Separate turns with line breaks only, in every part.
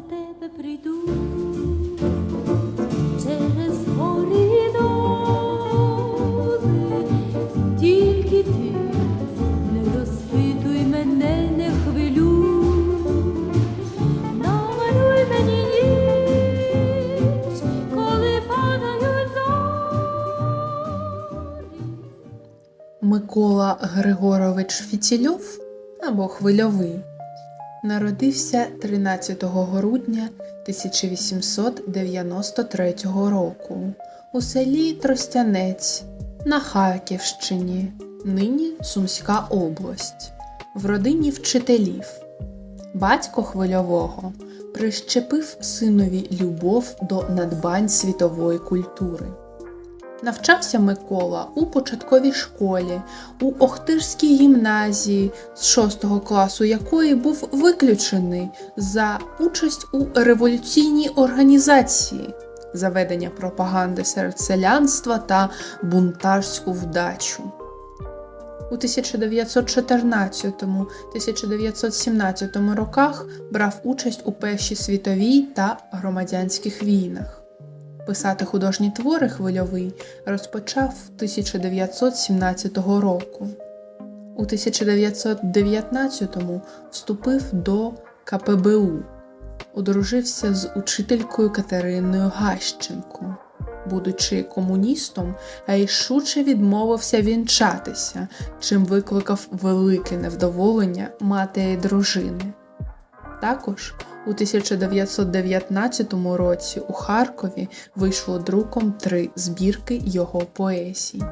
за тебе прийду. Через гори тільки ти не розпитуй мене, не хвилюй, намалюй мені коли падають.
Микола Григорович Фітільов або Хвильовий народився 13 грудня 1893 року у селі Тростянець на Харківщині, нині Сумська область, в родині вчителів. Батько хвильового прищепив синові любов до надбань світової культури. Навчався Микола у початковій школі, у Охтирській гімназії, з 6 класу якої був виключений за участь у революційній організації, заведення пропаганди серед селянства та бунтарську вдачу. У 1914-1917 роках брав участь у Першій світовій та громадянських війнах. Писати художні твори хвильовий розпочав 1917 року. У 1919-му вступив до КПБУ, одружився з учителькою Катериною Гащенко. Будучи комуністом, рішуче відмовився вінчатися, чим викликав велике невдоволення матері дружини. Також у 1919 році у Харкові вийшло друком три збірки його поезій.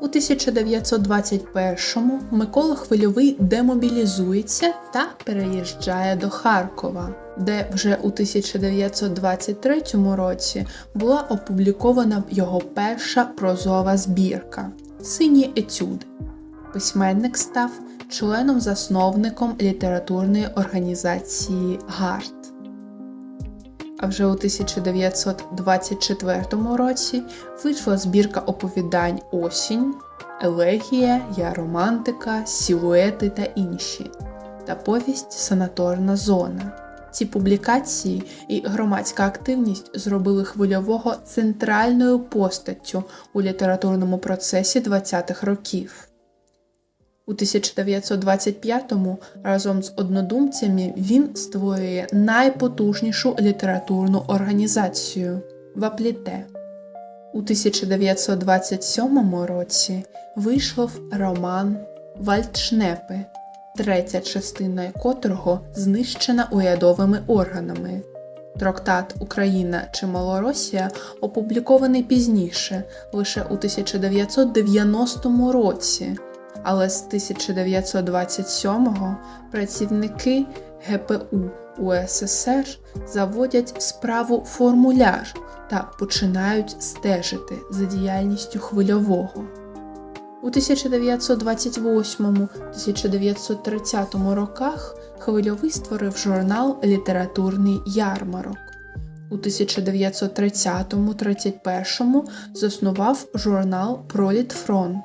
У 1921-му Микола Хвильовий демобілізується та переїжджає до Харкова, де вже у 1923 році була опублікована його перша прозова збірка Сині етюди. Письменник став членом-засновником літературної організації ГАРД. А вже у 1924 році вийшла збірка оповідань Осінь, Елегія, Я романтика, Сілуети та інші та повість Санаторна зона. Ці публікації і громадська активність зробили хвильового центральною постаттю у літературному процесі 20-х років. У 1925-му разом з однодумцями він створює найпотужнішу літературну організацію Вапліте. У 1927 році вийшов роман Вальдшнепи, третя частина котрого знищена урядовими органами. Трактат Україна чи Малоросія опублікований пізніше, лише у 1990 році але з 1927-го працівники ГПУ УССР заводять справу формуляр та починають стежити за діяльністю хвильового. У 1928-1930 роках Хвильовий створив журнал Літературний ярмарок. У 1930-31 заснував журнал Пролітфронт.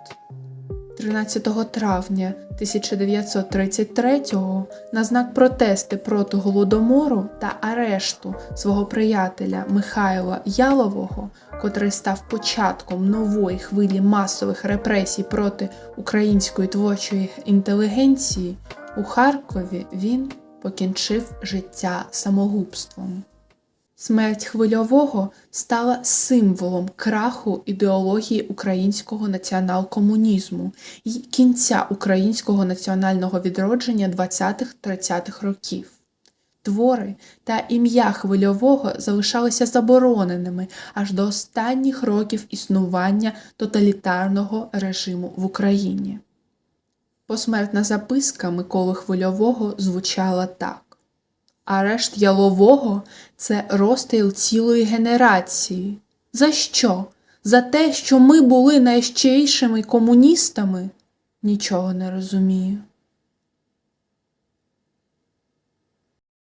13 травня 1933-го на знак протести проти голодомору та арешту свого приятеля Михайла Ялового, котрий став початком нової хвилі масових репресій проти української творчої інтелігенції, у Харкові він покінчив життя самогубством. Смерть хвильового стала символом краху ідеології українського націонал-комунізму і кінця українського національного відродження 20-30-х років. Твори та ім'я хвильового залишалися забороненими аж до останніх років існування тоталітарного режиму в Україні. Посмертна записка Миколи Хвильового звучала так. Арешт ялового це розстріл цілої генерації. За що? За те, що ми були найщирішими комуністами? Нічого не розумію.